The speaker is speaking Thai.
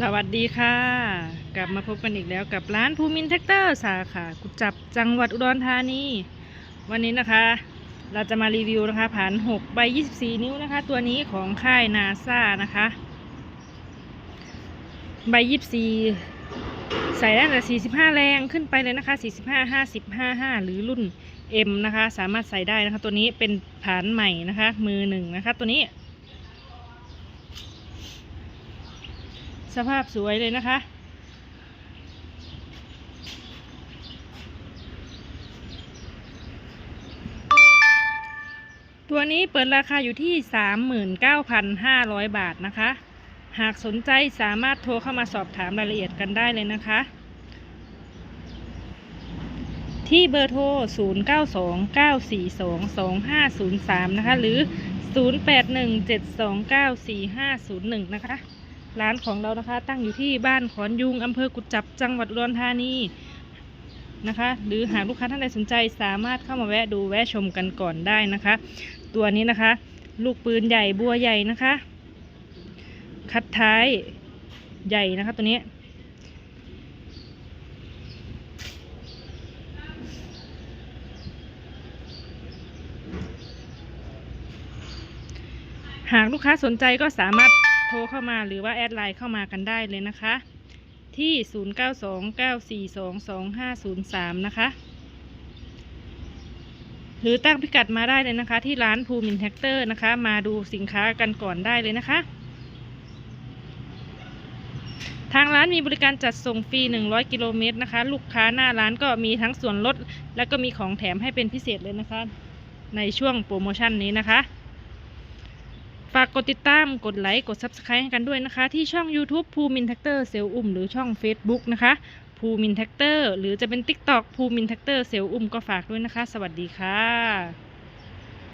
สวัสดีค่ะ กลับมาพบกันอีกแล้วกับร้านภูมินแท็กเตอร์สาขากุจับจังหวัดอุดรธานีวันนี้นะคะ เราจะมารีวิวนะคะผ่าน6ใบ24 นิ้วนะคะ ตัวนี้ของค่ายนาซานะคะใบ24 ใส่ได้แต่ 45 แรงขึ้นไปเลยนะคะ 45 50 55 หรือรุ่น M นะคะ สามารถใส่ได้นะคะ ตัวนี้เป็นผานใหม่นะคะ มือหนึ่งนะคะ ตัวนี้ สภาพสวยเลยนะคะ ตัวนี้เปิดราคาอยู่ที่ 39,500 บาทนะคะ หากสนใจสามารถโทรเข้ามาสอบถามรายละเอียดกันได้เลยนะคะ ที่เบอร์โทร 0929422503 นะคะ หรือ 0817294501 นะคะ ร้านของเรานะคะ ตั้งอยู่ที่บ้านขอนยุงอำเภอกุจจับจังหวัดอุดรธานีนะคะ หรือหากลูกค้าท่านใดสนใจสามารถเข้ามาแวะดูแวะชมกันก่อนได้นะคะ ตัวนี้นะคะ ลูกปืนใหญ่บัวใหญ่นะคะ คัดท้ายใหญ่นะคะตัวนี้หากลูกค้าสนใจก็สามารถ รเข้ามาหรือว่าแอดไลน์เข้ามากันได้เลยนะคะ ที่ 0929422503 นะคะ หรือตั้งพิกัดมาได้เลยนะคะ ที่ร้านภูมินแท็กเตอร์นะคะ มาดูสินค้ากันก่อนได้เลยนะคะ ทางร้านมีบริการจัดส่งฟรี 100 กิโลเมตรนะคะ ลูกค้าหน้าร้านก็มีทั้งส่วนลด และก็มีของแถมให้เป็นพิเศษเลยนะคะ ในช่วงโปรโมชั่นนี้นะคะ ฝากกดติดตาม กดไลค์ กด Subscribe ให้กันด้วยนะคะ ที่ช่อง YouTube ภูมินแท็กเตอร์เซลอุ่มหรือช่อง Facebook นะคะ ภูมินแท็กเตอร์หรือจะเป็น TikTok ภูมินแท็กเตอร์เซลอุ่มก็ฝากด้วยนะคะ สวัสดีค่ะ